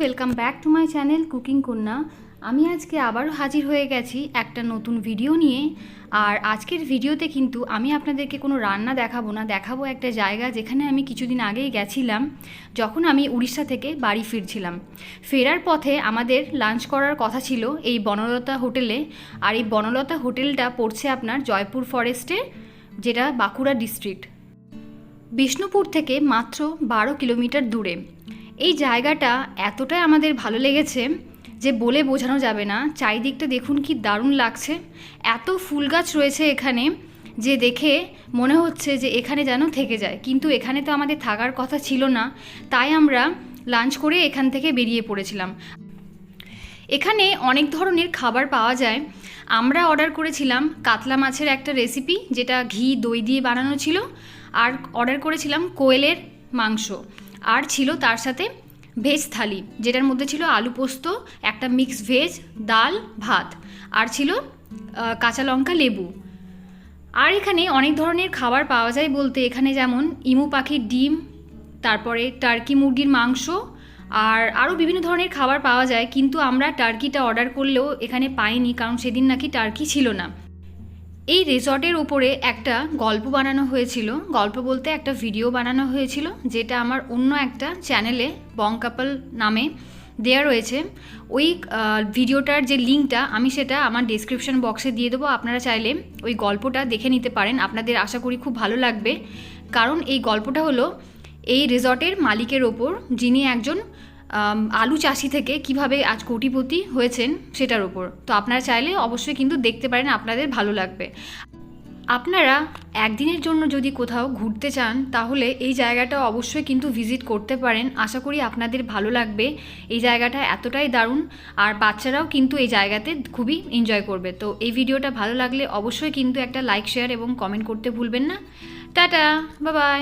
Welcome back to my channel cooking কন্যা আমি আজকে আবারও হাজির হয়ে গেছি একটা নতুন ভিডিও নিয়ে। আর আজকের ভিডিওতে কিন্তু আমি আপনাদেরকে কোনো রান্না দেখাবো না, দেখাবো একটা জায়গা যেখানে আমি কিছুদিন আগেই গেছিলাম, যখন আমি উড়িষ্যা থেকে বাড়ি ফিরছিলাম। ফেরার পথে আমাদের লাঞ্চ করার কথা ছিল এই বনলতা হোটেলে। আর এই বনলতা হোটেলটা পড়ছে আপনার জয়পুর ফরেস্টে যেটা বাঁকুড়া ডিস্ট্রিক্ট বিষ্ণুপুর থেকে মাত্র বারো কিলোমিটার দূরে। এই জায়গাটা এতটাই আমাদের ভালো লেগেছে যে বলে বোঝানো যাবে না। চারিদিকটা দেখুন কি দারুণ লাগছে। এত ফুল গাছ রয়েছে এখানে যে দেখে মনে হচ্ছে যে এখানে যেন থেকে যায়। কিন্তু এখানে তো আমাদের থাকার কথা ছিল না, তাই আমরা লাঞ্চ করে এখান থেকে বেরিয়ে পড়েছিলাম। এখানে অনেক ধরনের খাবার পাওয়া যায়। আমরা অর্ডার করেছিলাম কাতলা মাছের একটা রেসিপি, যেটা ঘি, দই দিয়ে বানানো ছিল। আর অর্ডার করেছিলাম কোয়েলের মাংস। আর ছিল তার সাথে ভেজ থালি, যেটার মধ্যে ছিল আলু পোস্ত, একটা মিক্স ভেজ ডাল, ভাত। আর ছিল কাঁচা লঙ্কা, লেবু। আর এখানে অনেক ধরনের খাবার পাওয়া যায় বলতে এখানে যেমন ইমু পাখির ডিম, তারপরে টার্কি মুরগির মাংস, আর আরও বিভিন্ন ধরনের খাবার পাওয়া যায়। কিন্তু আমরা টার্কিটা অর্ডার করলেও এখানে পাইনি, কারণ সেদিন নাকি টার্কি ছিল না। এই রিসর্টের ওপরে একটা গল্প বানানো হয়েছিল। গল্প বলতে একটা ভিডিও বানানো হয়েছিল, যেটা আমার অন্য একটা চ্যানেলে, বং কাপল নামে দেয়া রয়েছে। ওই ভিডিওটার যে লিঙ্কটা, আমি সেটা আমার ডিসক্রিপশন বক্সে দিয়ে দেবো। আপনারা চাইলে ওই গল্পটা দেখে নিতে পারেন। আপনাদের আশা করি খুব ভালো লাগবে। কারণ এই গল্পটা হলো, এই রিসর্টের মালিকের ওপর, যিনি একজন আলু চাষি থেকে কীভাবে আজ কোটিপতি হয়েছেন সেটার ওপর তো আপনারা চাইলে অবশ্যই কিন্তু দেখতে পারেন, আপনাদের ভালো লাগবে। আপনারা একদিনের জন্য যদি কোথাও ঘুরতে চান, তাহলে এই জায়গাটা অবশ্যই কিন্তু ভিজিট করতে পারেন। আশা করি আপনাদের ভালো লাগবে। এই জায়গাটা এতটাই দারুণ, আর বাচ্চারাও কিন্তু এই জায়গাতে খুবই এনজয় করবে। তো এই ভিডিওটা ভালো লাগলে অবশ্যই কিন্তু একটা লাইক শেয়ার এবং কমেন্ট করতে ভুলবেন না। টাটা বাবাই